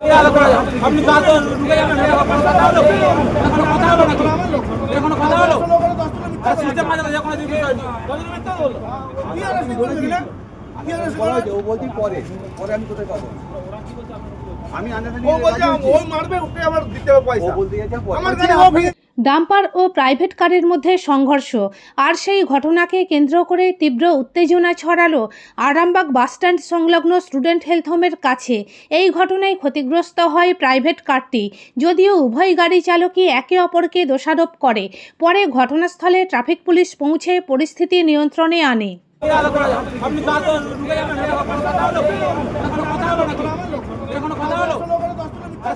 আপনি আমি আন্দাজে ও বলছে ও মারবে ওকে আবার দিতে হবে ও বলতে গেছে আমার কাছে ডাম্পার ও প্রাইভেট কারের মধ্যে সংঘর্ষ। আর সেই ঘটনাকে কেন্দ্র করে তীব্র উত্তেজনা ছড়ালো আরামবাগ বাসস্ট্যান্ড সংলগ্ন স্টুডেন্ট হেলথ হোমের কাছে। এই ঘটনায় ক্ষতিগ্রস্ত হয় প্রাইভেট কারটি। যদিও উভয় গাড়ি চালকই একে অপরকে দোষারোপ করে। পরে ঘটনাস্থলে ট্রাফিক পুলিশ পৌঁছে পরিস্থিতি নিয়ন্ত্রণে আনে।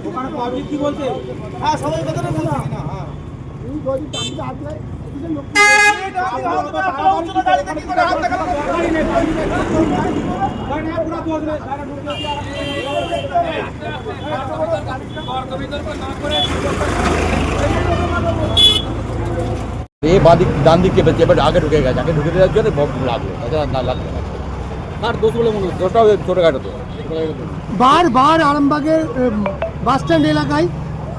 ওখানে পাবলিক কি বলছে? হ্যাঁ সবাই কথাটা বলছি। না হ্যাঁ। এ বাদিক ডান দিক চেপেছে এবার আগে ঢুকে গেছে আগে ঢুকে দেওয়ার জন্য লাগল না লাগল। কার দোষ বলে মনে হচ্ছে? ওটাও ছোটোখাটো তো বারবার আরামবাগের বাস স্ট্যান্ড এলাকায়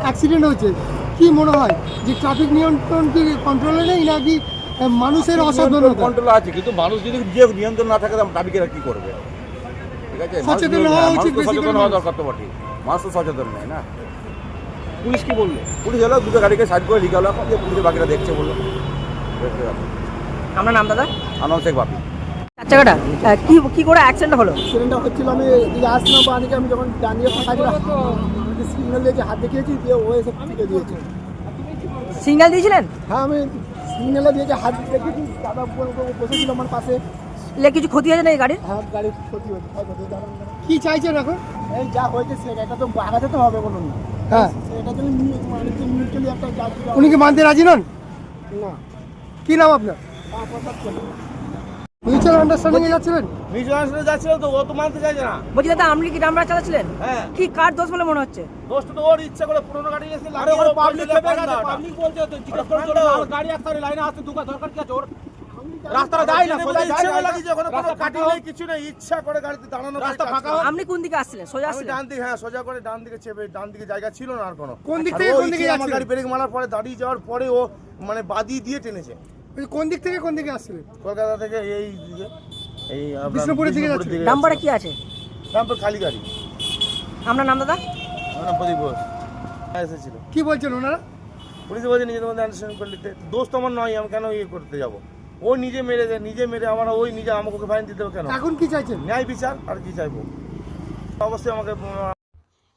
অ্যাক্সিডেন্ট হয়েছে। কি মনে হয়? যে ট্রাফিক নিয়ন্ত্রণ কি কন্ট্রোলে নেই নাকি মানুষের অসাবধানতা? কন্ট্রোল আছে কিন্তু মানুষ যদি যে নিয়ন্ত্রণ না থাকে তাহলে ট্রাফিকেরা কি করবে? ঠিক আছে? সচেতন হওয়া হ্যাঁ, উচিত সচেতন হওয়া। দরকার তো বটে মানুষ তো সচেতন নেই না। পুলিশ কি বলল? পুলিশ এলো দুটো গাড়িকে সাইড করে লিখে হলো এখন যে পুলিশের বাকিরা দেখছে বলল। আপনার নাম দাদা? আনন্দ শেখ বাপি। চাকাটা কি কি করে অ্যাক্সিডেন্ট হলো? অ্যাক্সিডেন্টটা হচ্ছিল আমি আসলাম বা আমি যখন দাঁড়িয়ে সিগন্যাল দিয়েছি হাত দেখিয়েছি দিয়ে ও এসে টিকে দিয়েছে। সিগন্যাল দিয়েছিলেন? হ্যাঁ আমি সিগন্যালে দিয়েছি হাত দেখিয়েছি দাদা বসেছিল আমার পাশে। এলে কিছু ক্ষতি হয়েছে না এই গাড়ির? হ্যাঁ গাড়ির ক্ষতি হয়েছে কি চাইছেন এখন? এই যা হয়েছে সেটা এটা তো বাগাতে তো হবে বলুন। হ্যাঁ। সেটা জন্য মিউচুয়ালি একটা উনি কি মানতে রাজি নন? না। কি নাম আপনার? মিউচুয়াল আন্ডারস্ট্যান্ডিং এ যাচ্ছিলেন? মিশন যাচ্ছিল তো ও তো মানতে চাইছে না। বলছি দাদা আপনি কি ডামরা চালাচ্ছিলেন? হ্যাঁ। কি কার দোষ বলে মনে হচ্ছে? দোষটা তো ওর ইচ্ছা করে পুরোনো গাড়ি এসে আরে ওর পাবলিক চেপে গেছে পাবলিক বলছে তো জিজ্ঞেস করে চলে আর গাড়ি একটা লাইনে আসতে দুকা দরকার কি আছে ওর? রাস্তাটা যায় না সোজা যায় না লাগিয়েছে ওখানে কোনো কাটি নেই কিছু নেই ইচ্ছা করে গাড়িতে দাঁড়ানো রাস্তা ফাঁকা আপনি কোন দিকে আসছিলেন? সোজা আসছিলেন? ডান দিকে হ্যাঁ সোজা করে ডান দিকে চেপে ডান দিকে জায়গা ছিল না আর কোনো। কোন দিক থেকে কোন দিকে যাচ্ছিলেন? গাড়ি ব্রেক মারার পরে দাঁড়িয়ে যাওয়ার পরে ও মানে বাদি দিয়ে টেনেছে। কোন দিক থেকে কোন দিকে আসছিলেন? কলকাতা থেকে এই দিকে এই বিষ্ণুপুরের দিকে বিষ্ণুপুরের যাচ্ছিল। ডাম্বারে কি আছে? রামপুর খালি গাড়ি। আপনার নাম দাদা? আমার নাম প্রদীপ ঘোষ। এসেছিল। কি বলছেন ওনারা? পুলিশ বলছে নিজেদের মধ্যে আন্ডারস্ট্যান্ডিং করে নিতে। দোষ তো আমার নয় আমি কেন ইয়ে করতে যাব? ও নিজে মেরে দেয় নিজে মেরে আমার ওই নিজে আমাকে ফাইন দিতে হবে কেন? এখন কি চাইছেন? ন্যায় বিচার আর কি চাইব? অবশ্যই আমাকে